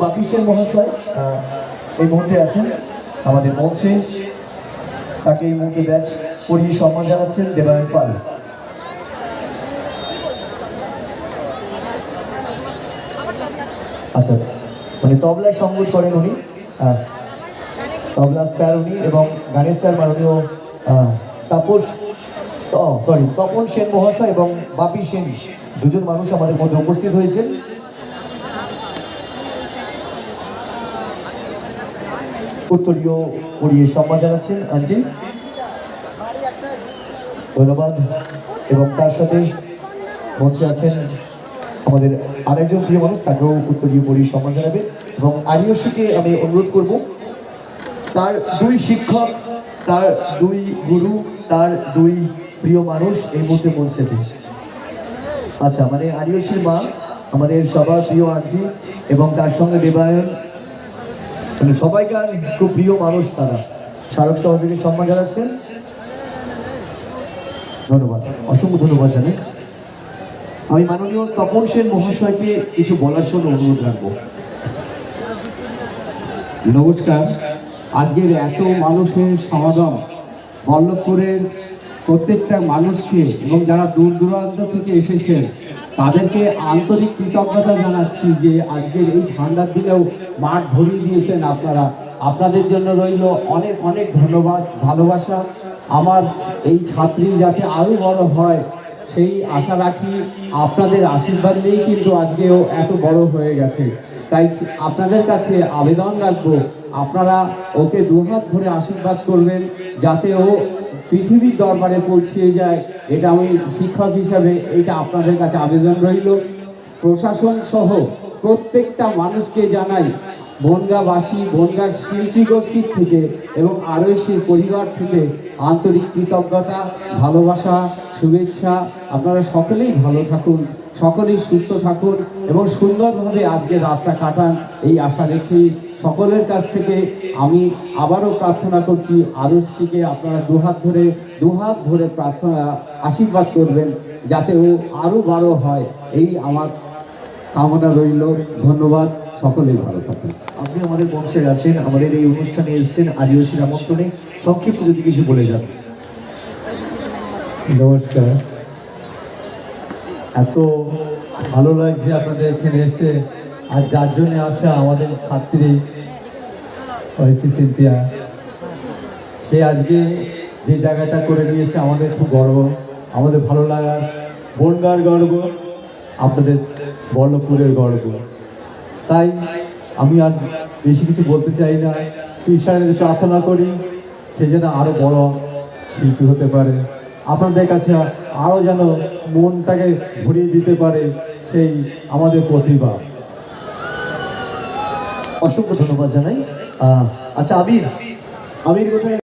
বাপি সেন মহাশয় এই মুহূর্তে আছেন আমাদের মঞ্চে। তাকে এই মুহূর্তে ব্যাচ পরিয়ে সম্মান জানাচ্ছেন দেবায়ন পাল। আচ্ছা মানে তবলায় সঙ্গত করেন উনি তবলা স্যার উনি এবং গানের স্যার মাননীয় তাপস সরি তপন সেন মহাশয় এবং বাপি সেন। দুজন মানুষ আমাদের মধ্যে উপস্থিত হয়েছেন। উত্তরীয় পড়িয়ে সম্মান জানাচ্ছেন আন্টি। ধন্যবাদ। এবং তার সাথে মঞ্চে আছেন আমাদের আরেকজন প্রিয় মানুষ, তাকেও উত্তরীয় পড়িয়ে সম্মান জানাবে। এবং আরিয়সীকে আমি অনুরোধ করব, তার দুই শিক্ষক, তার দুই গুরু, তার দুই প্রিয় মানুষ এই মুহূর্তে পৌঁছেছে আচ্ছা মানে আরিয়সীর মা, আমাদের সবার প্রিয় আন্টি এবং তার সঙ্গে মানে সবাইকার খুব প্রিয় মানুষ তারা। স্মারক সহযোগী সম্মান জানাচ্ছেন। ধন্যবাদ। অসংখ্য ধন্যবাদ জানাই। আমি মাননীয় তপন সেন মহাশয়কে কিছু বলার জন্য অনুরোধ রাখব। নমস্কার। আজকের এত মানুষের সমাগম, বল্লভপুরের প্রত্যেকটা মানুষকে এবং যারা দূর দূরান্ত থেকে এসেছেন তাদেরকে আন্তরিক কৃতজ্ঞতা জানাচ্ছি যে আজকের এই ঠান্ডার দিনেও মাঠ ভরিয়ে দিয়েছেন আপনারা। আপনাদের জন্য রইল অনেক অনেক ধন্যবাদ, ভালোবাসা। আমার এই ছাত্রী যাতে আরও বড় হয়, সেই আশা রাখি আপনাদের আশীর্বাদ নিয়েই কিন্তু আজকেও এত বড় হয়ে গেছে। তাই আপনাদের কাছে আবেদন রাখব, আপনারা ওকে দুহাত ধরে আশীর্বাদ করবেন, যাতে ও পৃথিবীর দরবারে পৌঁছিয়ে যায়। এটা আমি শিক্ষক হিসাবে এটা আপনাদের কাছে আবেদন রইল। প্রশাসন সহ প্রত্যেকটা মানুষকে জানাই, বনগাবাসী, বনগার শিল্পী গোষ্ঠীর থেকে এবং আরও আরৈশীর পরিবার থেকে আন্তরিক কৃতজ্ঞতা, ভালোবাসা, শুভেচ্ছা। আপনারা সকলেই ভালো থাকুন, সকলেই সুস্থ থাকুন এবং সুন্দরভাবে আজকে রাতটা কাটান, এই আশা রেখে সকলের কাছ থেকে আমি আবারও প্রার্থনা করছি আরুষটিকে আপনারা দুহাত ধরে দুহাত ধরে প্রার্থনা আশীর্বাদ করবেন যাতে ও আরও বড় হয়। এই আমার কামনা রইল। ধন্যবাদ। সকলেই ভালো থাকুন। আপনি আমাদের মঞ্চে আছেন আমাদের এই অনুষ্ঠানে এসেছেন আদিবাসীর আমন্ত্রণে সংক্ষিপ্ত যদি কিছু বলে যান। নমস্কার। এত ভালো লাগছে আপনাদের এখানে এসে। আর যার জন্য আসা আমাদের ছাত্রী ঐসি সিনথিয়া। সে আজকে যে জায়গাটা করে নিয়েছে আমাদের খুব গর্ব, আমাদের ভালো লাগার বনগার গর্ব, আপনাদের বল্লভপুরের গর্ব। তাই আমি আর বেশি কিছু বলতে চাই না। ঈশ্বরের প্রার্থনা করি, সে যেন আরও বড় শিল্পী হতে পারে। আপনাদের কাছে আরও যেন মনটাকে ভরিয়ে দিতে পারে সেই আমাদের প্রতিভা। অসংখ্য ধন্যবাদ জানাই। আচ্ছা আবির আবির কোথায়?